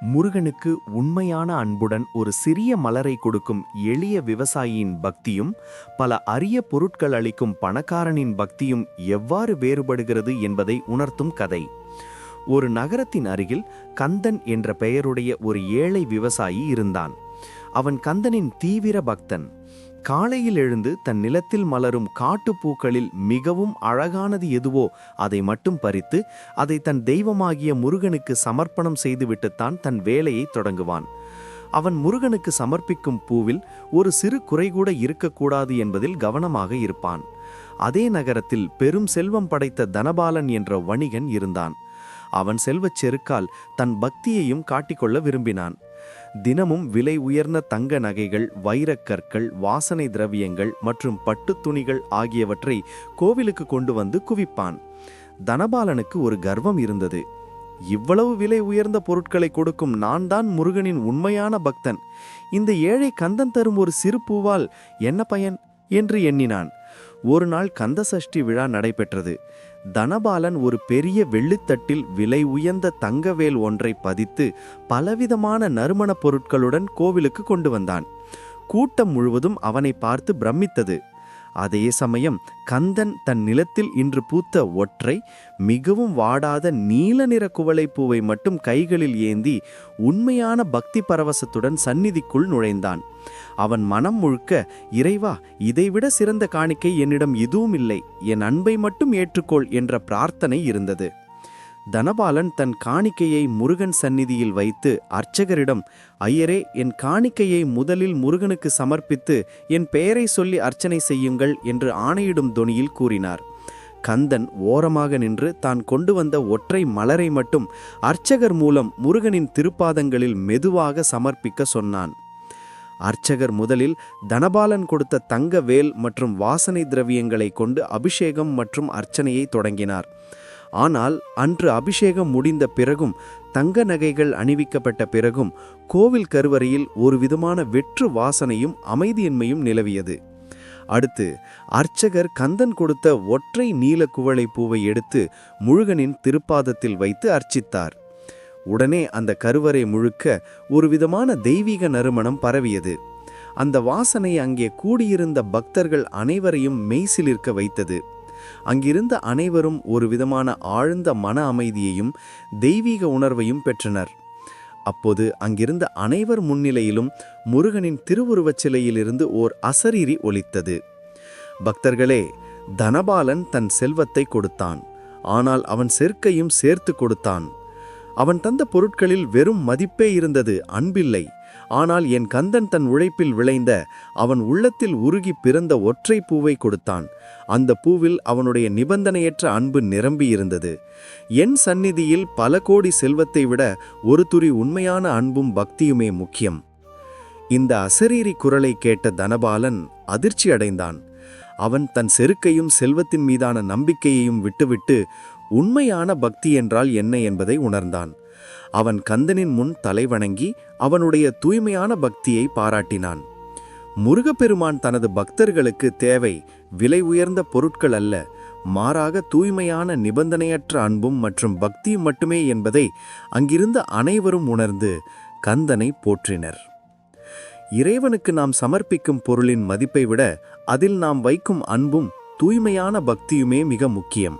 முருகனுக்கு உண்மையான அன்புடன் ஒரு சிறிய மலரை கொடுக்கும் எளிய விவசாயியின் பக்தியும் பல அரிய பொருட்கள் அளிக்கும் பணக்காரனின் பக்தியும் எவ்வாறு வேறுபடுகிறது என்பதை உணர்த்தும் கதை. ஒரு நகரத்தின் அருகில் கந்தன் என்ற பெயருடைய ஒரு ஏழை விவசாயி இருந்தான். அவன் கந்தனின் தீவிர பக்தன். காலையில் எழுந்து தன் நிலத்தில் மலரும் காட்டுப்பூக்களில் மிகவும் அழகானது எதுவோ அதை மட்டும் பறித்து அதை தன் தெய்வமாகிய முருகனுக்கு சமர்ப்பணம் செய்துவிட்டுத்தான் தன் வேலையை தொடங்குவான். அவன் முருகனுக்கு சமர்ப்பிக்கும் பூவில் ஒரு சிறு குறை கூட இருக்கக்கூடாது என்பதில் கவனமாக இருப்பான். அதே நகரத்தில் பெரும் செல்வம் படைத்த தனபாலன் என்ற வணிகன் இருந்தான். அவன் செல்வச் செருக்கால் தன் பக்தியையும் காட்டிக்கொள்ள விரும்பினான். தினமும் விலை உயர்ந்த தங்க நகைகள் வைரக்கற்கள் வாசனை திரவியங்கள் மற்றும் பட்டு துணிகள் ஆகியவற்றை கோவிலுக்கு கொண்டு வந்து குவிப்பான். தனபாலனுக்கு ஒரு கர்வம் இருந்தது. இவ்வளவு விலை உயர்ந்த பொருட்களை கொடுக்கும் நான் தான் முருகனின் உண்மையான பக்தன். இந்த ஏழை கந்தன் தரும் ஒரு சிறு பூவால் என்ன பயன்? என்று எண்ணினான். ஒரு நாள் கந்த சஷ்டி விழா நடைபெற்றது. தனபாலன் ஒரு பெரிய வெள்ளித்தட்டில் விலை உயர்ந்த தங்கவேல் ஒன்றை பதித்து பலவிதமான நறுமணப் பொருட்களுடன் கோவிலுக்கு கொண்டு வந்தான். கூட்டம் முழுவதும் அவனை பார்த்து பிரமித்தது. அதே சமயம் கந்தன் தன் நிலத்தில் இன்று பூத்த ஒற்றை மிகவும் வாடாத நீல நிற குவளைப்பூவை மட்டும் கைகளில் ஏந்தி உண்மையான பக்தி பரவசத்துடன் சந்நிதிக்குள் நுழைந்தான். அவன் மனம் முழுக்க இறைவா இதைவிட சிறந்த காணிக்கை என்னிடம் எதுவும் இல்லை. என் அன்பை மட்டும் ஏற்றுக்கொள் என்ற பிரார்த்தனை இருந்தது. தனபாலன் தன் காணிக்கையை முருகன் சந்நிதியில் வைத்து அர்ச்சகரிடம் ஐயரே என் காணிக்கையை முதலில் முருகனுக்கு சமர்ப்பித்து என் பெயரை சொல்லி அர்ச்சனை செய்யுங்கள் என்று ஆணையிடும் தொனியில் கூறினார். கந்தன் ஓரமாக நின்று தான் கொண்டு வந்த ஒற்றை மலரை மட்டும் அர்ச்சகர் மூலம் முருகனின் திருப்பாதங்களில் மெதுவாக சமர்ப்பிக்க சொன்னான். அர்ச்சகர் முதலில் தனபாலன் கொடுத்த தங்க வேல் மற்றும் வாசனை திரவியங்களை கொண்டு அபிஷேகம் மற்றும் அர்ச்சனையை தொடங்கினார். ஆனால் அன்று அபிஷேகம் முடிந்த பிறகும் தங்க நகைகள் அணிவிக்கப்பட்ட பிறகும் கோவில் கருவறையில் ஒரு விதமான வெற்று வாசனையும் அமைதியின்மையும் நிலவியது. அடுத்து அர்ச்சகர் கந்தன் கொடுத்த ஒற்றை நீல குவளை பூவை எடுத்து முருகனின் திருப்பாதத்தில் வைத்து அர்ச்சித்தார். உடனே அந்த கருவறை முழுக்க ஒரு விதமான தெய்வீக நறுமணம் பரவியது. அந்த வாசனை அங்கே கூடியிருந்த பக்தர்கள் அனைவரையும் மெய்சிலிருக்க வைத்தது. அங்கிருந்த அனைவரும் ஒரு விதமான ஆழ்ந்த மன அமைதியையும் தெய்வீக உணர்வையும் பெற்றனர். அப்போது அங்கிருந்த அனைவர் முன்னிலையிலும் முருகனின் திருவுருவச் சிலையிலிருந்து ஓர் அசரீரி ஒலித்தது. பக்தர்களே தனபாலன் தன் செல்வத்தை கொடுத்தான். ஆனால் அவன் செருக்கையும் சேர்த்து கொடுத்தான். அவன் தந்த பொருட்களில் வெறும் மதிப்பே இருந்தது அன்பில்லை. ஆனால் என் கந்தன் தன் உழைப்பில் விளைந்த அவன் உள்ளத்தில் உருகி பிறந்த ஒற்றை பூவை கொடுத்தான். அந்த பூவில் அவனுடைய நிபந்தனையற்ற அன்பு நிரம்பியிருந்தது என் சந்நிதியில் பல கோடி செல்வத்தை விட ஒரு துறி உண்மையான அன்பும் பக்தியுமே முக்கியம். இந்த அசரீரி குரலை கேட்ட தனபாலன் அதிர்ச்சி அடைந்தான். அவன் தன் செருக்கையும் செல்வத்தின் மீதான நம்பிக்கையையும் விட்டுவிட்டு உண்மையான பக்தி என்றால் என்ன என்பதை உணர்ந்தான். அவன் கந்தனின் முன் தலைவணங்கி அவனுடைய தூய்மையான பக்தியை பாராட்டினான். முருகப்பெருமான் தனது பக்தர்களுக்கு தேவை விலை உயர்ந்த பொருட்கள் அல்ல மாறாக தூய்மையான நிபந்தனையற்ற அன்பும் மற்றும் பக்தியும் மட்டுமே என்பதை அங்கிருந்த அனைவரும் உணர்ந்து கந்தனை போற்றினர். இறைவனுக்கு நாம் சமர்ப்பிக்கும் பொருளின் மதிப்பை விட அதில் நாம் வைக்கும் அன்பும் தூய்மையான பக்தியுமே மிக முக்கியம்.